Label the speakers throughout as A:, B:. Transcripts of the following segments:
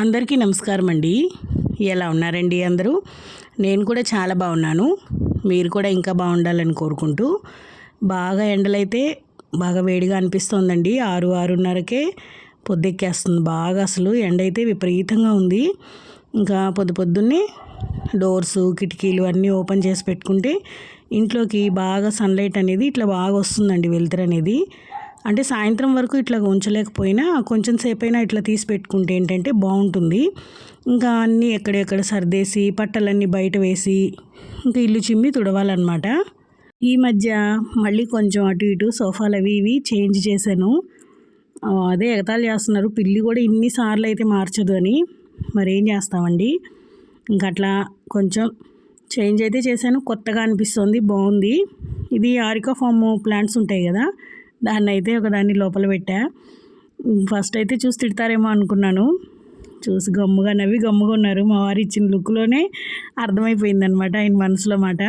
A: అందరికీ నమస్కారం అండి ఎలా ఉన్నారండి అందరూ? నేను కూడా చాలా బాగున్నాను. మీరు కూడా ఇంకా బాగుండాలని కోరుకుంటూ. బాగా ఎండలైతే బాగా వేడిగా అనిపిస్తోందండి. ఆరు ఆరున్నరకే పొద్దెక్కేస్తుంది. బాగా అసలు ఎండ అయితే విపరీతంగా ఉంది. ఇంకా పొద్దు పొద్దున్నే డోర్స్ కిటికీలు అన్నీ ఓపెన్ చేసి పెట్టుకుంటే ఇంట్లోకి బాగా సన్లైట్ అనేది ఇట్లా బాగా వస్తుందండి వెలుతురు అనేది. అంటే సాయంత్రం వరకు ఇట్లా ఉంచలేకపోయినా కొంచెం సేపు అయినా ఇట్లా తీసి పెట్టుకుంటే ఏంటంటే బాగుంటుంది. ఇంకా అన్నీ ఎక్కడెక్కడ సర్దేసి పట్టలన్నీ బయట వేసి ఇంకా ఇల్లు చిమ్మి తుడవాలన్నమాట. ఈ మధ్య మళ్ళీ కొంచెం అటు ఇటు సోఫాలు అవి ఇవి చేంజ్ చేశాను. అదే ఎగతాళి చేస్తున్నారు. పిల్లి కూడా ఇన్నిసార్లు అయితే మార్చదు అని. మరి ఏం చేస్తామండి? ఇంకా అట్లా కొంచెం చేంజ్ అయితే చేశాను. కొత్తగా అనిపిస్తుంది. బాగుంది. ఇది ఆరికా ఫామ్ ప్లాంట్స్ ఉంటాయి కదా. దాన్ని అయితే ఒకదాన్ని లోపల పెట్టా. ఫస్ట్ అయితే చూసి తిడతారేమో అనుకున్నాను. చూసి గమ్ముగా నవ్వి గమ్ముగా ఉన్నారు. మా వారు ఇచ్చిన లుక్లోనే అర్థమైపోయింది అనమాట ఆయన మనసులో మాట.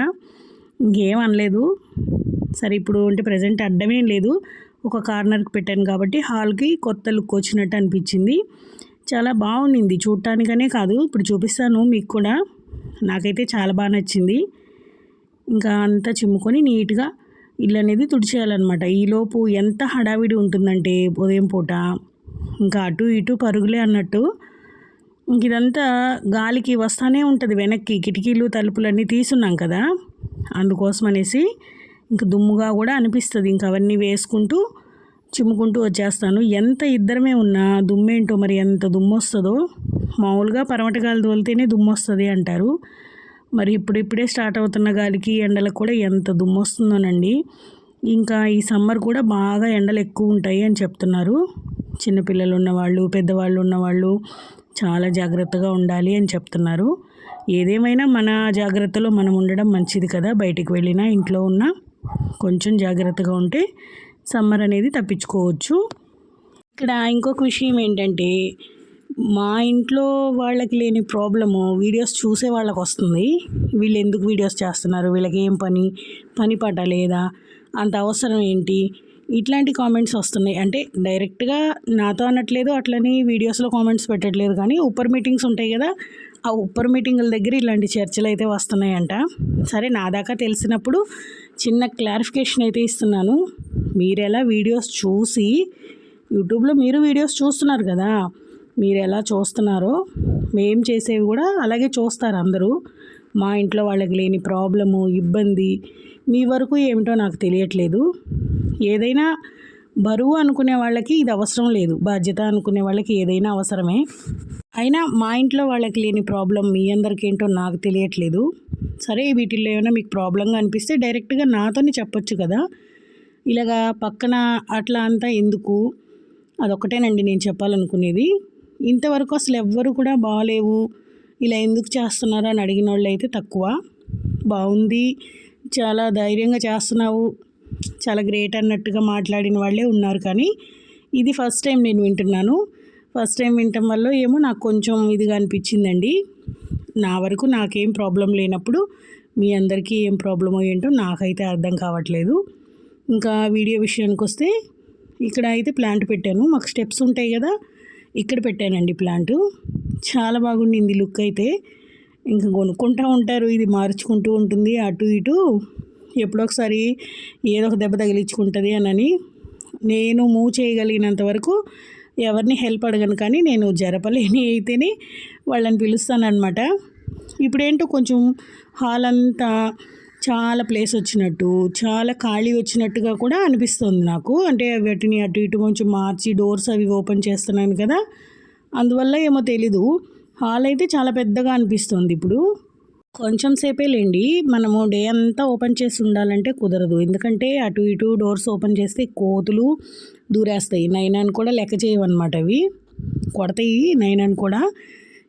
A: ఇంకేం అనలేదు. సరే ఇప్పుడు అంటే ప్రజెంట్ అడ్డమేం లేదు. ఒక కార్నర్కి పెట్టాను కాబట్టి హాల్కి కొత్త లుక్ వచ్చినట్టు అనిపించింది. చాలా బాగుండింది. చూడటానికనే కాదు ఇప్పుడు చూపిస్తాను మీకు కూడా. నాకైతే చాలా బాగా నచ్చింది. ఇంకా అంతా చిమ్ముకొని నీట్గా ఇల్లు అనేది తుడిచేయాలన్నమాట ఈలోపు ఎంత హడావిడి ఉంటుందంటే ఉదయం పూట. ఇంకా అటు ఇటు పరుగులే అన్నట్టు. ఇంక ఇదంతా గాలికి వస్తానే ఉంటుంది వెనక్కి. కిటికీలు తలుపులన్నీ తీసున్నాం కదా. అందుకోసం అనేసి ఇంక దుమ్ముగా కూడా అనిపిస్తుంది. ఇంక అవన్నీ వేసుకుంటూ చిమ్ముకుంటూ వచ్చేస్తాను. ఎంత ఇద్దరమే ఉన్నా దుమ్మేంటో మరి ఎంత దుమ్ము వస్తుందో మామూలుగా పరమటగాలు తోలితేనే దుమ్ము వస్తుంది అంటారు. మరి ఇప్పుడిప్పుడే స్టార్ట్ అవుతున్న గాలికి ఎండలకు కూడా ఎంత దుమ్ము వస్తుందోనండి ఇంకా ఈ సమ్మర్ కూడా బాగా ఎండలు ఎక్కువ ఉంటాయి అని చెప్తున్నారు. చిన్నపిల్లలు ఉన్నవాళ్ళు పెద్దవాళ్ళు ఉన్నవాళ్ళు చాలా జాగ్రత్తగా ఉండాలి అని చెప్తున్నారు. ఏదేమైనా మన జాగ్రత్తలో మనం ఉండడం మంచిది కదా. బయటికి వెళ్ళినా ఇంట్లో ఉన్నా కొంచెం జాగ్రత్తగా ఉంటే సమ్మర్ అనేది తప్పించుకోవచ్చు. ఇక్కడ ఇంకొక విషయం ఏంటంటే మా ఇంట్లో వాళ్ళకి లేని ప్రాబ్లము వీడియోస్ చూసే వాళ్ళకి వస్తుంది. వీళ్ళు ఎందుకు వీడియోస్ చేస్తున్నారు? వీళ్ళకి ఏం పని? పని పాట లేదా? అంత అవసరం ఏంటి? ఇట్లాంటి కామెంట్స్ వస్తున్నాయి. అంటే డైరెక్ట్గా నాతో అనట్లేదు అట్లని వీడియోస్లో కామెంట్స్ పెట్టట్లేదు. కానీ ఉప్పర్ మీటింగ్స్ ఉంటాయి కదా ఆ ఉప్పర్ మీటింగుల దగ్గర ఇలాంటి చర్చలు అయితే వస్తున్నాయంట. సరే నా దాకా తెలిసినప్పుడు చిన్న క్లారిఫికేషన్ అయితే ఇస్తున్నాను. మీరు ఎలా వీడియోస్ చూసి యూట్యూబ్లో మీరు వీడియోస్ చూస్తున్నారు కదా మీరు ఎలా చూస్తున్నారో మేం చేసేవి కూడా అలాగే చూస్తారు అందరూ. మా ఇంట్లో వాళ్ళకి లేని ప్రాబ్లము ఇబ్బంది మీ వరకు ఏమిటో నాకు తెలియట్లేదు. ఏదైనా బరువు అనుకునే వాళ్ళకి ఇది అవసరం లేదు. బాధ్యత అనుకునే వాళ్ళకి ఏదైనా అవసరమే. అయినా మా ఇంట్లో వాళ్ళకి లేని ప్రాబ్లం మీ అందరికి ఏంటో నాకు తెలియట్లేదు. సరే వీటిల్లో ఏమైనా మీకు ప్రాబ్లంగా అనిపిస్తే డైరెక్ట్గా నాతోనే చెప్పొచ్చు కదా. ఇలాగా పక్కన అట్లా అంతా ఎందుకు? అదొక్కటేనండి నేను చెప్పాలనుకునేది. ఇంతవరకు అసలు ఎవ్వరు కూడా బాగాలేవు. ఇలా ఎందుకు చేస్తున్నారు అని అడిగిన వాళ్ళు అయితే తక్కువ. బాగుంది. చాలా ధైర్యంగా చేస్తున్నావు. చాలా గ్రేట్ అన్నట్టుగా మాట్లాడిన వాళ్ళే ఉన్నారు కానీ ఇది ఫస్ట్ టైం నేను వింటున్నాను. ఫస్ట్ టైం వినటం వల్ల ఏమో నాకు కొంచెం ఇదిగా అనిపించిందండి. నా వరకు నాకేం ప్రాబ్లం లేనప్పుడు మీ అందరికీ ఏం ప్రాబ్లమో ఏంటో నాకైతే అర్థం కావట్లేదు. ఇంకా వీడియో విషయానికి వస్తే ఇక్కడ అయితే ప్లాంట్ పెట్టాను. మాకు స్టెప్స్ ఉంటాయి కదా ఇక్కడ పెట్టానండి ప్లాంట్. చాలా బాగుండింది లుక్ అయితే. ఇంకా కొనుక్కుంటూ ఉంటారు ఇది మార్చుకుంటూ ఉంటుంది అటు ఇటు. ఎప్పుడో ఒకసారి ఏదో ఒక దెబ్బ తగిలించుకుంటుంది అని నేను మూవ్ చేయగలిగినంత వరకు ఎవరిని హెల్ప్ అడగను కానీ నేను జరపలేని అయితేనే వాళ్ళని పిలుస్తానమాట ఇప్పుడేంటో కొంచెం హాల్ అంతా చాలా ప్లేస్ వచ్చినట్టు చాలా ఖాళీ వచ్చినట్టుగా కూడా అనిపిస్తుంది నాకు. అంటే వాటిని అటు ఇటు కొంచెం మార్చి డోర్స్ అవి ఓపెన్ చేస్తున్నాను కదా అందువల్ల ఏమో తెలీదు. హాల్ అయితే చాలా పెద్దగా అనిపిస్తుంది ఇప్పుడు. కొంచెం సేపే లేండి. మనము డే అంతా ఓపెన్ చేసి ఉండాలంటే కుదరదు. ఎందుకంటే అటు ఇటు డోర్స్ ఓపెన్ చేస్తే కోతులు దూరేస్తాయి. నైనాన్ కూడా లెక్క చేయవన్నమాట అవి. కొడతాయి నైనాన్ కూడా.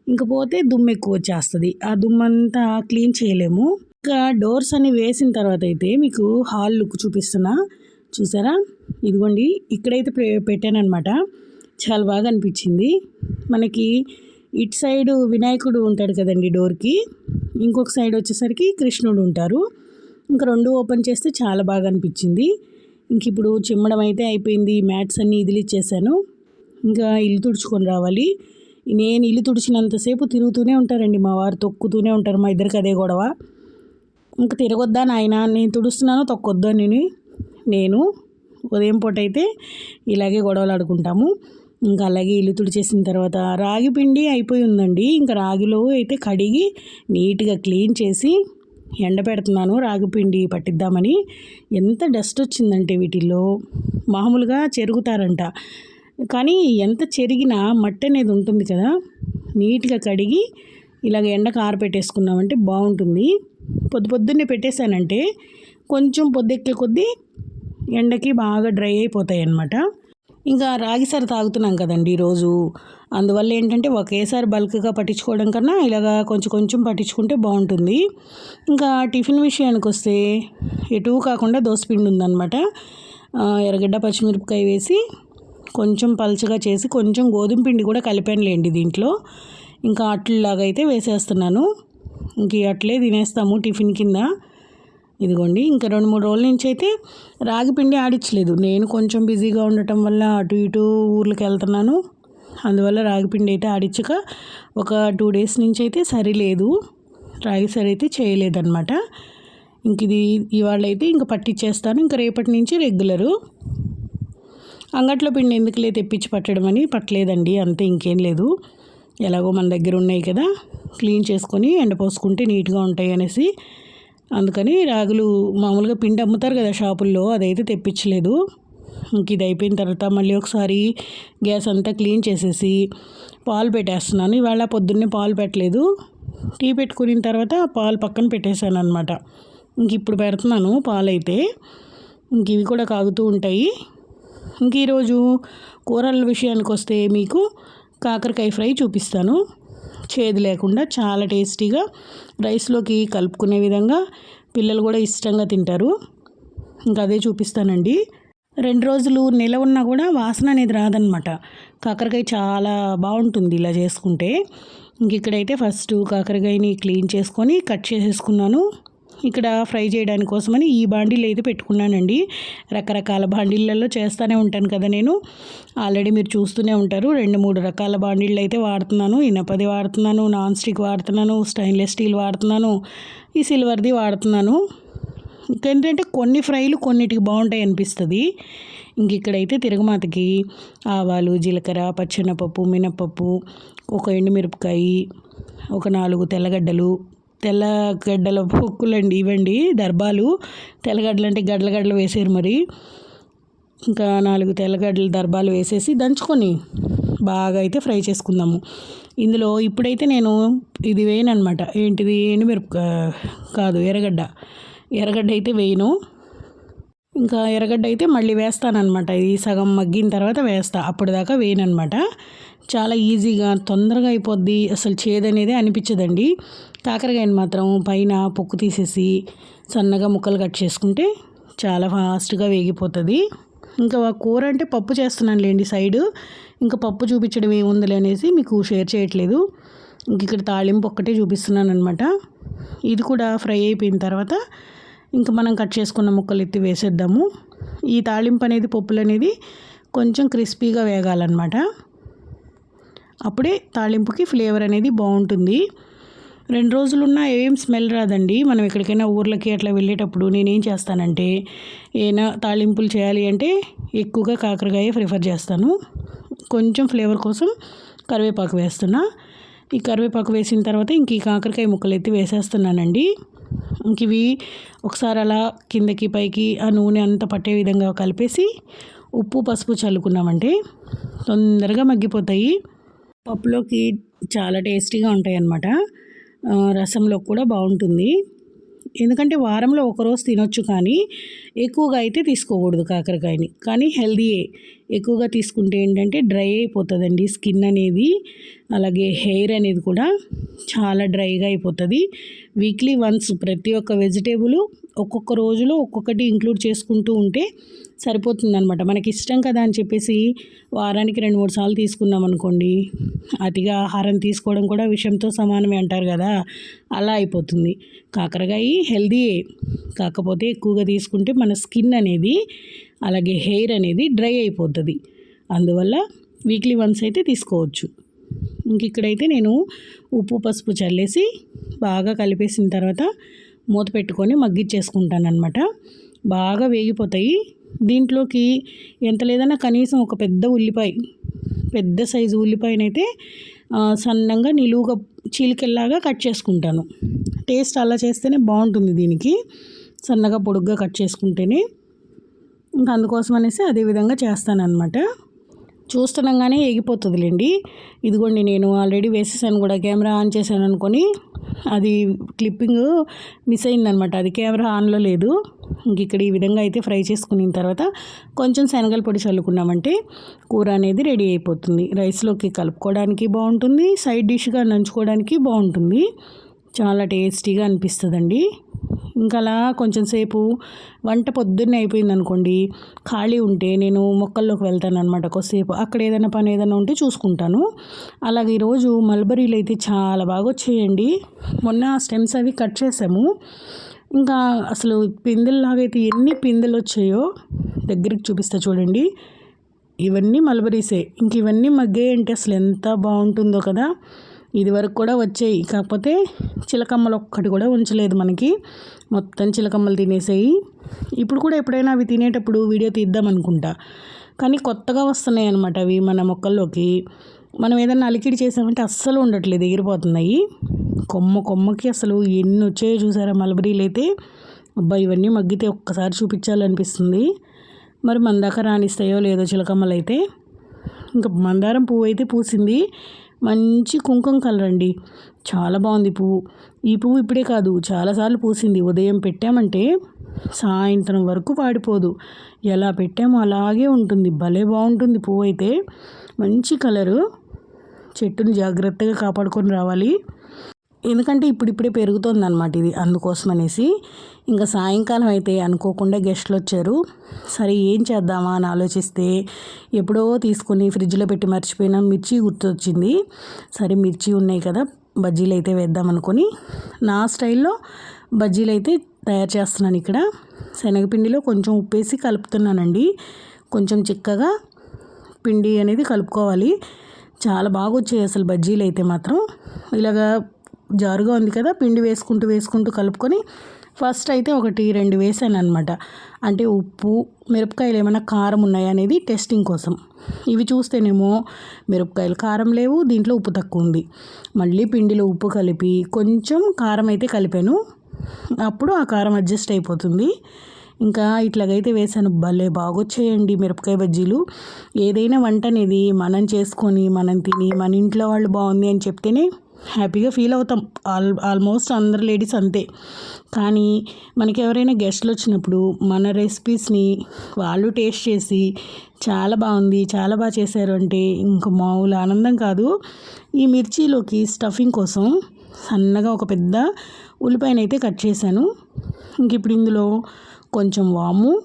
A: ఇంక పోతే దుమ్ము ఎక్కువ వచ్చేస్తుంది. ఆ దుమ్మంతా క్లీన్ చేయలేము. ఇంకా డోర్స్ అన్ని వేసిన తర్వాత అయితే మీకు హాల్ లుక్ చూపిస్తున్నా. చూసారా? ఇదిగోండి ఇక్కడైతే పె- చాలా బాగా అనిపించింది. మనకి ఇటు సైడ్ వినాయకుడు ఉంటాడు కదండి డోర్కి ఇంకొక సైడ్ వచ్చేసరికి కృష్ణుడు ఉంటారు. ఇంకా రెండు ఓపెన్ చేస్తే చాలా బాగా అనిపించింది. ఇంక ఇప్పుడు చిమ్మడం అయితే అయిపోయింది మ్యాట్స్ అన్నీ ఇదిలిచ్చేసాను. ఇంకా ఇల్లు తుడుచుకొని రావాలి. నేను ఇల్లు తుడిచినంతసేపు తిరుగుతూనే ఉంటారండి మా వారు తొక్కుతూనే ఉంటారు మా ఇద్దరికి అదే గొడవ. ఇంకా తిరగొద్దా నాయన? నేను తుడుస్తున్నాను తొక్కొద్దు అని నేను ఉదయం పూట అయితే ఇలాగే గొడవలు ఆడుకుంటాము. ఇంకా అలాగే ఇల్లు తుడిచేసిన తర్వాత రాగి పిండి అయిపోయి ఉందండి. ఇంకా రాగిలో అయితే కడిగి నీట్గా క్లీన్ చేసి ఎండ పెడుతున్నాను రాగి పిండి పట్టిద్దామని. ఎంత డస్ట్ వచ్చిందంటే వీటిల్లో? మామూలుగా చెరుగుతారంట. కానీ ఎంత చెరిగినా మట్టి అనేది ఉంటుంది కదా? నీట్గా కడిగి ఇలాగ ఎండకు ఆరపెట్టేసుకున్నామంటే బాగుంటుంది. పొద్దు పొద్దున్నే పెట్టేశానంటే కొంచెం పొద్దెక్కే కొద్దీ ఎండకి బాగా డ్రై అయిపోతాయి అన్నమాట ఇంకా రాగిసారి తాగుతున్నాం కదండి ఈరోజు. అందువల్ల ఏంటంటే ఒకేసారి బల్క్గా పట్టించుకోవడం కన్నా ఇలాగా కొంచెం కొంచెం పట్టించుకుంటే బాగుంటుంది. ఇంకా టిఫిన్ విషయానికి వస్తే ఎటు కాకుండా దోసపిండి ఉందన్నమాట. ఎర్రగడ్డ పచ్చిమిరపకాయ వేసి కొంచెం పలుచగా చేసి కొంచెం గోధుమ పిండి కూడా కలిపానులేండి దీంట్లో. ఇంకా అట్లలాగా అయితే వేసేస్తున్నాను. ఇంక అట్లే తినేస్తాము టిఫిన్ కింద. ఇదిగోండి ఇంకా రెండు మూడు రోజుల నుంచి అయితే రాగి పిండి ఆడించలేదు నేను కొంచెం బిజీగా ఉండటం వల్ల అటు ఇటు ఊర్లకు వెళ్తున్నాను. అందువల్ల రాగి పిండి అయితే ఆడించక ఒక టూ డేస్ నుంచి అయితే సరిలేదు. రాగి సరి అయితే చేయలేదన్నమాట. ఇంక ఇది ఇవాళ అయితే ఇంకా పట్టించేస్తాను ఇంకా రేపటి నుంచి రెగ్యులరు. అంగట్లో పిండి ఎందుకులే తెప్పించి పట్టడం అని పట్టలేదండి అంతే ఇంకేం లేదు. ఎలాగో మన దగ్గర ఉన్నాయి కదా క్లీన్ చేసుకొని ఎండపోసుకుంటే నీట్గా ఉంటాయి అనేసి. అందుకని రాగులు మామూలుగా పిండి అమ్ముతారు కదా షాపుల్లో అదైతే తెప్పించలేదు. ఇంక ఇది అయిపోయిన తర్వాత మళ్ళీ ఒకసారి గ్యాస్ అంతా క్లీన్ చేసేసి పాలు పెట్టేస్తున్నాను. ఇవాళ పొద్దున్నే పాలు పెట్టలేదు. టీ పెట్టుకున్న తర్వాత పాలు పక్కన పెట్టేశాను అనమాట ఇంక ఇప్పుడు పెడుతున్నాను పాలు అయితే ఇంక ఇవి కూడా కాగుతూ ఉంటాయి. ఇంక ఈరోజు కూరల విషయానికి వస్తే మీకు కాకరకాయ ఫ్రై చూపిస్తాను. చేదు లేకుండా చాలా టేస్టీగా రైస్లోకి కలుపుకునే విధంగా పిల్లలు కూడా ఇష్టంగా తింటారు. ఇంకా అదే చూపిస్తానండి. రెండు రోజులు నిల ఉన్నా కూడా వాసన అనేది రాదనమాట కాకరకాయ చాలా బాగుంటుంది ఇలా చేసుకుంటే. ఇంక ఇక్కడైతే ఫస్ట్ కాకరకాయని క్లీన్ చేసుకొని కట్ చేసేసుకున్నాను. ఇక్కడ ఫ్రై చేయడానికి కోసమని ఈ బాండీలు అయితే పెట్టుకున్నానండి. రకరకాల బాండీలలో చేస్తూనే ఉంటాను కదా నేను. ఆల్రెడీ మీరు చూస్తూనే ఉంటారు. రెండు మూడు రకాల బాండిళ్ళు అయితే వాడుతున్నాను. ఇనపది వాడుతున్నాను నాన్ స్టిక్ వాడుతున్నాను స్టెయిన్లెస్ స్టీల్ వాడుతున్నాను ఈ సిల్వర్ది వాడుతున్నాను. ఇంకేంటంటే కొన్ని ఫ్రైలు కొన్నిటికి బాగుంటాయి అనిపిస్తుంది. ఇంక ఇక్కడైతే తిరగమాతకి ఆవాలు జీలకర్ర పచ్చెనపప్పు మినపప్పు ఒక ఎండుమిరపకాయ ఒక నాలుగు తెల్లగడ్డలు తెల్లగడ్డల పొక్కులండి ఇవ్వండి దర్బాలు. తెల్లగడ్డలు అంటే గడ్డల గడ్డలు వేసారు మరి. ఇంకా నాలుగు తెల్లగడ్డలు దర్బాలు వేసేసి దంచుకొని బాగా అయితే ఫ్రై చేసుకుందాము. ఇందులో ఇప్పుడైతే నేను ఇది వేయను అనమాట ఏంటిది? ఎండుమిరప కాదు ఎర్రగడ్డ. ఎర్రగడ్డ అయితే వేయను. ఇంకా ఎర్రగడ్డ అయితే మళ్ళీ వేస్తానమాట ఇది సగం మగ్గిన తర్వాత వేస్తా. అప్పుడు దాకా వేయనమాట చాలా ఈజీగా తొందరగా అయిపోద్ది. అసలు చేదనేదే అనిపించదండి. కాకరకాయని మాత్రం పైన పొక్కు తీసేసి సన్నగా ముక్కలు కట్ చేసుకుంటే చాలా ఫాస్ట్గా వేగిపోతుంది. ఇంకా కూర అంటే పప్పు చేస్తున్నాను లేండి సైడు. ఇంకా పప్పు చూపించడం ఏముందిలే అనేసి మీకు షేర్ చేయట్లేదు. ఇంక ఇక్కడ తాళింపు ఒక్కటే చూపిస్తున్నాను అనమాట ఇది కూడా ఫ్రై అయిపోయిన తర్వాత ఇంకా మనం కట్ చేసుకున్న ముక్కలు ఎత్తి వేసేద్దాము. ఈ తాళింపు అనేది పప్పులు అనేది కొంచెం క్రిస్పీగా వేగాలన్నమాట. అప్పుడే తాళింపుకి ఫ్లేవర్ అనేది బాగుంటుంది. రెండు రోజులున్నా ఏం స్మెల్ రాదండి. మనం ఎక్కడికైనా ఊర్లకి అట్లా వెళ్ళేటప్పుడు నేనేం చేస్తానంటే ఏమైనా తాళింపులు చేయాలి అంటే ఎక్కువగా కాకరకాయ ప్రిఫర్ చేస్తాను. కొంచెం ఫ్లేవర్ కోసం కరివేపాకు వేస్తున్నా. ఈ కరివేపాకు వేసిన తర్వాత ఇంక ఈ కాకరకాయ ముక్కలు ఎత్తి వేసేస్తున్నానండి. ఇంక ఇవి ఒకసారి అలా కిందకి పైకి ఆ నూనె అంతా పట్టే విధంగా కలిపేసి ఉప్పు పసుపు చల్లుకున్నామంటే తొందరగా మగ్గిపోతాయి. పప్పులోకి చాలా టేస్టీగా ఉంటాయి అన్నమాట రసంలో కూడా బాగుంటుంది. ఎందుకంటే వారంలో ఒకరోజు తినొచ్చు కానీ ఎక్కువగా అయితే తీసుకోకూడదు కాకరకాయని. కానీ హెల్దీయే. ఎక్కువగా తీసుకుంటే ఏంటంటే డ్రై అయిపోతుందండి స్కిన్ అనేది. అలాగే హెయిర్ అనేది కూడా చాలా డ్రైగా అయిపోతుంది. వీక్లీ వన్స్ ప్రతి ఒక్క వెజిటేబుల్ ఒక్కొక్క రోజులో ఒక్కొక్కటి ఇంక్లూడ్ చేసుకుంటూ ఉంటే సరిపోతుంది అనమాట మనకి ఇష్టం కదా అని చెప్పేసి వారానికి రెండు మూడు సార్లు తీసుకున్నాం అనుకోండి అతిగా ఆహారం తీసుకోవడం కూడా విషయంతో సమానమే అంటారు కదా అలా అయిపోతుంది. కాకరకాయ హెల్దీయే. కాకపోతే ఎక్కువగా తీసుకుంటే మన స్కిన్ అనేది అలాగే హెయిర్ అనేది డ్రై అయిపోతుంది. అందువల్ల వీక్లీ వన్స్ అయితే తీసుకోవచ్చు. ఇంక ఇక్కడైతే నేను ఉప్పు పసుపు చల్లేసి బాగా కలిపేసిన తర్వాత మూత పెట్టుకొని మగ్గిచ్చేసుకుంటాను అనమాట బాగా వేగిపోతాయి. దీంట్లోకి ఎంత లేదన్నా కనీసం ఒక పెద్ద ఉల్లిపాయ పెద్ద సైజు ఉల్లిపాయనైతే సన్నంగా నిలువుగా చీలికల్లాగా కట్ చేసుకుంటాను. టేస్ట్ అలా చేస్తేనే బాగుంటుంది దీనికి. సన్నగా పొడుగ్గా కట్ చేసుకుంటేనే. ఇంకా అందుకోసం అనేసి అదే విధంగా చేస్తానన్నమాట. చూస్తుండగానే ఎగిపోతుందిలేండి ఇదిగోండి నేను ఆల్రెడీ వేసేసాను కూడా కెమెరా ఆన్ చేశాను అనుకొని అది క్లిప్పింగ్ మిస్ అయిందనమాట అది కెమెరా ఆన్లో లేదు. ఇంక ఇక్కడ ఈ విధంగా అయితే ఫ్రై చేసుకున్న తర్వాత కొంచెం శనగల పొడి చల్లుకున్నామంటే కూర అనేది రెడీ అయిపోతుంది. రైస్లోకి కలుపుకోవడానికి బాగుంటుంది సైడ్ డిష్గా నంచుకోవడానికి బాగుంటుంది. చాలా టేస్టీగా అనిపిస్తుందండి. ఇంకా అలా కొంచెం సేపు వంట పొద్దున్నే అయిపోయింది అనుకోండి ఖాళీ ఉంటే నేను మొక్కల్లోకి వెళ్తాను అనమాట కొద్దిసేపు. అక్కడ ఏదైనా పని ఏదైనా ఉంటే చూసుకుంటాను. అలాగే ఈరోజు మల్బరీలు అయితే చాలా బాగా వచ్చేయండి. మొన్న స్టెమ్స్ అవి కట్ చేసాము. ఇంకా అసలు పిందెల్లాగా అయితే ఎన్ని పిందెలు వచ్చాయో దగ్గరికి చూపిస్తా చూడండి. ఇవన్నీ మల్బరీసే. ఇంక ఇవన్నీ మగ్గాయంటే అసలు ఎంత బాగుంటుందో కదా. ఇది వరకు కూడా వచ్చాయి. కాకపోతే చిలకమ్మలు ఒక్కటి కూడా ఉంచలేదు మనకి. మొత్తం చిలకమ్మలు తినేసాయి. ఇప్పుడు కూడా ఎప్పుడైనా అవి తినేటప్పుడు వీడియో తీద్దాం అనుకుంటా. కానీ కొత్తగా వస్తున్నాయి అనమాట అవి మన మొక్కల్లోకి. మనం ఏదైనా అలికిడి చేసామంటే అస్సలు ఉండట్లేదు ఎగిరిపోతున్నాయి. కొమ్మ కొమ్మకి అసలు ఎన్ని వచ్చాయో చూసారా మలబరీలు అయితే? అబ్బా ఇవన్నీ మగ్గితే ఒక్కసారి చూపించాలనిపిస్తుంది. మరి మన దాకా రాణిస్తాయో లేదో చిలకమ్మలు అయితే ఇంకా మందారం పువ్వు అయితే పూసింది. మంచి కుంకుమ కలర్ అండి. చాలా బాగుంది పువ్వు. ఈ పువ్వు ఇప్పుడే కాదు చాలాసార్లు పూసింది. ఉదయం పెట్టామంటే సాయంత్రం వరకు వాడిపోదు. ఎలా పెట్టామో అలాగే ఉంటుంది. భలే బాగుంటుంది పువ్వు అయితే మంచి కలరు. చెట్టుని జాగ్రత్తగా కాపాడుకొని రావాలి. ఎందుకంటే ఇప్పుడిప్పుడే పెరుగుతుంది అనమాట ఇది అందుకోసం అనేసి ఇంకా సాయంకాలం అయితే అనుకోకుండా గెస్ట్లు వచ్చారు సరే ఏం చేద్దామా అని ఆలోచిస్తే ఎప్పుడో తీసుకొని ఫ్రిడ్జ్లో పెట్టి మర్చిపోయిన మిర్చి గుర్తొచ్చింది. సరే మిర్చి ఉన్నాయి కదా బజ్జీలు అయితే వేద్దాం అనుకొని. నా స్టైల్లో బజ్జీలు అయితే తయారు చేస్తున్నాను ఇక్కడ. శనగపిండిలో కొంచెం ఉప్పేసి కలుపుతున్నానండి. కొంచెం చిక్కగా పిండి అనేది కలుపుకోవాలి. చాలా బాగా వచ్చాయి అసలు బజ్జీలు అయితే మాత్రం. ఇలాగా జారుగా ఉంది కదా పిండి వేసుకుంటూ వేసుకుంటూ కలుపుకొని ఫస్ట్ అయితే ఒకటి రెండు వేసాను అనమాట అంటే ఉప్పు మిరపకాయలు ఏమైనా కారం ఉన్నాయా అనేది టెస్టింగ్ కోసం. ఇవి చూస్తేనేమో మిరపకాయలు కారం లేవు దీంట్లో ఉప్పు తక్కువ ఉంది. మళ్ళీ పిండిలో ఉప్పు కలిపి కొంచెం కారం అయితే కలిపాను. అప్పుడు ఆ కారం అడ్జస్ట్ అయిపోతుంది. ఇంకా ఇట్లాగైతే వేసాను. భలే బాగొచ్చేయండి మిరపకాయ బజ్జీలు. ఏదైనా వంట అనేది మనం చేసుకొని మనం తిని మన ఇంట్లో వాళ్ళు బాగుంది అని చెప్తేనే హ్యాపీగా ఫీల్ అవుతాం. ఆల్ ఆల్మోస్ట్ అందరు లేడీస్ అంతే. కానీ మనకి ఎవరైనా గెస్ట్లు వచ్చినప్పుడు మన రెసిపీస్ని వాళ్ళు టేస్ట్ చేసి చాలా బాగుంది చాలా బాగా చేశారు అంటే ఇంక మామూలు ఆనందం కాదు. ఈ మిర్చిలోకి స్టఫింగ్ కోసం సన్నగా ఒక పెద్ద ఉల్లిపాయనైతే కట్ చేశాను. ఇంక ఇప్పుడు ఇందులో కొంచెం వాము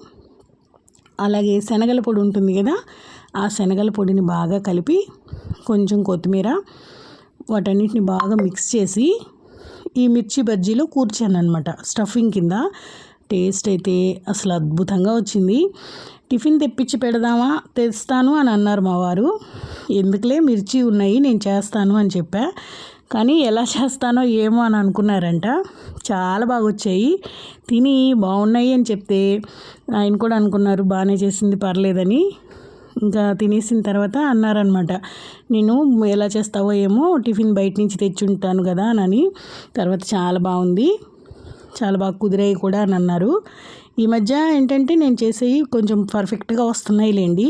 A: అలాగే శనగల పొడి ఉంటుంది కదా ఆ శనగల పొడిని బాగా కలిపి కొంచెం కొత్తిమీర వాటన్నిటిని బాగా మిక్స్ చేసి ఈ మిర్చి బజ్జీలో కూర్చాను అనమాట స్టఫింగ్ కింద. టేస్ట్ అయితే అసలు అద్భుతంగా వచ్చింది. టిఫిన్ తెప్పించి పెడదామా? తెస్తాను అని అన్నారు మా వారు. ఎందుకులే మిర్చి ఉన్నాయి నేను చేస్తాను అని చెప్పా. కానీ ఎలా చేస్తానో ఏమో అని అనుకున్నారంట. చాలా బాగా వచ్చాయి. తిని బాగున్నాయి అని చెప్తే ఆయన కూడా అనుకున్నారు బాగానే చేసింది పర్లేదని. ఇంకా తినేసిన తర్వాత అన్నారనమాట నేను ఎలా చేస్తావో ఏమో టిఫిన్ బయట నుంచి తెచ్చి ఉంటాను కదా అని తర్వాత చాలా బాగుంది చాలా బాగా కుదిరాయి కూడా అని అన్నారు. ఈ మధ్య ఏంటంటే నేను చేసేవి కొంచెం పర్ఫెక్ట్గా వస్తున్నాయి లేండి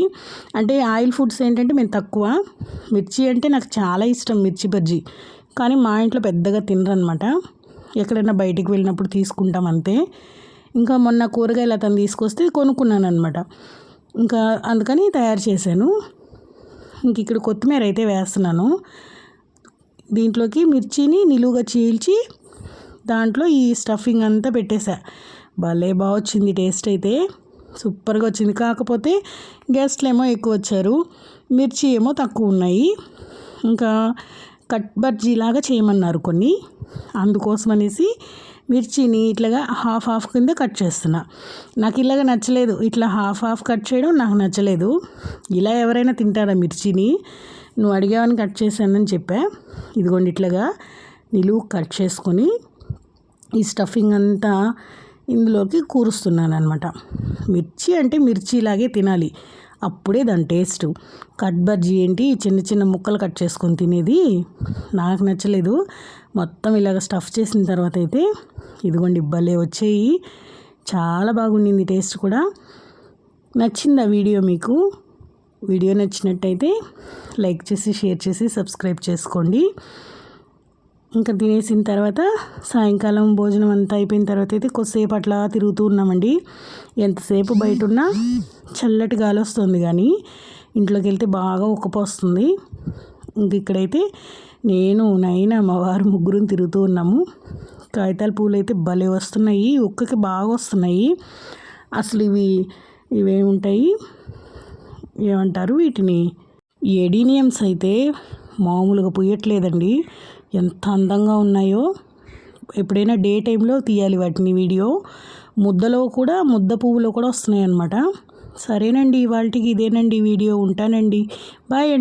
A: అంటే ఆయిల్ ఫుడ్స్ ఏంటంటే మేము తక్కువ మిర్చి అంటే నాకు చాలా ఇష్టం మిర్చి బజ్జీ. కానీ మా ఇంట్లో పెద్దగా తినరనమాట ఎక్కడైనా బయటికి వెళ్ళినప్పుడు తీసుకుంటాం అంతే. ఇంకా మొన్న కూరగాయలు అతను తీసుకొస్తే కొనుక్కున్నాను అనమాట ఇంకా అందుకని తయారు చేశాను. ఇంక ఇక్కడ కొత్తిమీర అయితే వేస్తున్నాను. దీంట్లోకి మిర్చిని నిలువుగా చీల్చి దాంట్లో ఈ స్టఫింగ్ అంతా పెట్టేశా భలే బాగా వచ్చింది టేస్ట్ అయితే. సూపర్గా వచ్చింది. కాకపోతే గెస్ట్లు ఏమో ఎక్కువ వచ్చారు. మిర్చి ఏమో తక్కువ ఉన్నాయి. ఇంకా కట్ బర్జీలాగా చేయమన్నారు కొన్ని. అందుకోసం అనేసి మిర్చిని ఇట్లాగా హాఫ్ హాఫ్ కింద కట్ చేస్తున్నా. నాకు ఇలాగ నచ్చలేదు. ఇట్లా హాఫ్ హాఫ్ కట్ చేయడం నాకు నచ్చలేదు. ఇలా ఎవరైనా తింటారా మిర్చిని? నువ్వు అడిగావని కట్ చేశానని చెప్పా. ఇదిగోండి ఇట్లాగా నిలువు కట్ చేసుకొని ఈ స్టఫింగ్ అంతా ఇందులోకి కూరుస్తున్నాను అనమాట మిర్చి అంటే మిర్చిలాగే తినాలి. అప్పుడే దాని టేస్ట్. కట్ బజ్జీ ఏంటి? చిన్న చిన్న ముక్కలు కట్ చేసుకొని తినేది. నాకు నచ్చలేదు. మొత్తం ఇలాగ స్టఫ్ చేసిన తర్వాత అయితే ఇదిగోండి భలే వచ్చేయి. చాలా బాగుండింది టేస్ట్ కూడా. నచ్చింది ఆ వీడియో మీకు? వీడియో నచ్చినట్టయితే లైక్ చేసి షేర్ చేసి సబ్స్క్రైబ్ చేసుకోండి. ఇంకా తినేసిన తర్వాత సాయంకాలం భోజనం అంతా అయిపోయిన తర్వాత అయితే కొద్దిసేపు అట్లా తిరుగుతూ ఉన్నామండి. ఎంతసేపు బయట ఉన్నా చల్లటి గాలి వస్తుంది కానీ ఇంట్లోకి వెళ్తే బాగా ఉక్కపోస్తుంది. ఇంక ఇక్కడైతే నేను నైనా మా వారు ముగ్గురు తిరుగుతూ ఉన్నాము. కాగితాల పూలు అయితే భలే వస్తున్నాయి. ఉక్కకి బాగా వస్తున్నాయి. అసలు ఇవి ఇవేముంటాయి? ఏమంటారు వీటిని? ఎడీనియమ్స్ అయితే మామూలుగా పుయ్యట్లేదండి. ఎంత అందంగా ఉన్నాయో. ఎప్పుడైనా డే టైంలో తీయాలి వాటిని వీడియో. ముద్దలో కూడా ముద్ద పువ్వులో కూడా వస్తున్నాయి అన్నమాట సరేనండి ఇవాళకి ఇదేనండి వీడియో. ఉంటానండి. బాయ్ అండి.